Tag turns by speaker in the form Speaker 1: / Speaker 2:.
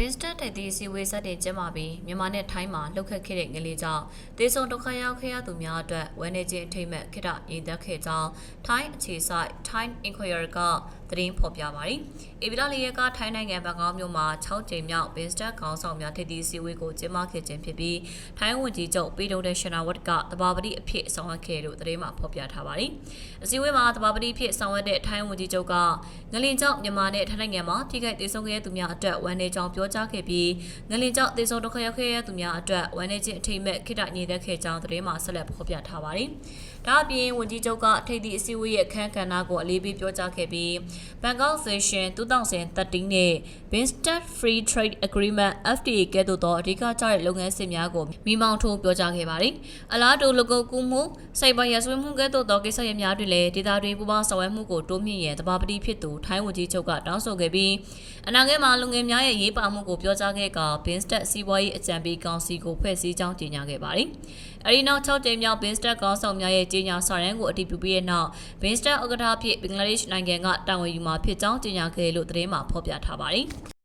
Speaker 1: ဘင်းစတက်တိုက်သည့်စီဝေးဆက်တင်ကျင်းပပြီးမြန်မာနဲ့ထိုင်းမှာလှုပ်ခတ်ခဲ့တဲ့ငလီကြောင့်ဒေဆုံဒုက္ခရောက်ခဲ့ရသူများအတွက်ဝန်းနေခြင်းအထိမ့်မဲ့ခိတ္တရည်သက်ခဲ့ကြောင်းထိုင်းအခြေစိုက် Time Inquirer က သတင်းဖော်ပြပါတယ်။အေဗီလာလီရဲကထိုင်းနိုင်ငံဘန်ကောက်မြို့မှာ6ကြိမ်မြောက်ဘင်းစတက်ခေါင်းဆောင်များထိပ်သီးစီဝေးကိုကျင်းပခဲ့ခြင်းဖြစ်ပြီးထိုင်းဝန်ကြီးချုပ်ပြည်တော်တဲ့ရှင်နာဝတ်ကတဘာပတိအဖြစ်ဆောင်ရွက်ခဲ့လို့သတင်းမှာဖော်ပြထားပါတယ်။အစည်းအဝေးမှာတဘာပတိဖြစ်ဆောင်ရွက်တဲ့ထိုင်းဝန်ကြီးချုပ်ကငလင်ကြောင့်မြန်မာနဲ့ထိုင်းနိုင်ငံမှာထိခိုက်ဒေဆုံးခဲ့တဲ့သူများအတွက်ဝန်းနေကြောင်းပြောကြားခဲ့ပြီးငလင်ကြောင့်ဒေဆုံးဒုက္ခရောက်ခဲ့တဲ့သူများအတွက်ဝန်းနေခြင်းအထိမ့်မဲ့ခိတ္တညီသက်ခဲ့ကြောင်းသတင်းမှာဆက်လက်ဖော်ပြထားပါတယ်။ဒါအပြင်ဝန်ကြီးချုပ်ကထိပ်သီးအစည်းအဝေးရဲ့အခမ်းကဏ္ဍကိုအလေးပေးပြောကြားခဲ့ပြီး Bangkok Vision 2013နဲ့ Binstat Free Trade Agreement FTA ကဲ့သို့သောအဓိကကျတဲ့လုပ်ငန်းစဉ်များကိုမိမောင်းထိုးပြောကြားခဲ့ပါတယ်။အလားတူလူကုန်ကူးမှုစိုက်ဘာရဆွေးမှုကဲ့သို့သောကိစ္စရပ်များတွင်လည်းဒေသတွင်းပူးပေါင်းဆောင်ရွက်မှုကိုတိုးမြှင့်ရန်တဘာပတိဖြစ်သူထိုင်းဝန်ကြီးချုပ်ကတောင်းဆိုခဲ့ပြီးအနာဂတ်မှာလူငယ်များရဲ့ရေးပါမှုကိုပြောကြားခဲ့က Binstat စီးပွားရေးအကြံပေးကောင်စီကိုဖွဲ့စည်းကြောင်းကြေညာခဲ့ပါတယ်။အဲဒီနောက်6ကြိမ်မြောက် Binstat ကောင်းဆောင်များရဲ့ကြေညာစာရန်ကိုအတည်ပြုပြီးတဲ့နောက် Binstat ဥက္ကဋ္ဌဖြစ်ဘင်္ဂလားဒေ့ရှ်နိုင်ငံကတာဝန်ယူမှာဖြစ်ကြောင်းကြေညာခဲ့လို့သတင်းမှာဖော်ပြထားပါတယ်။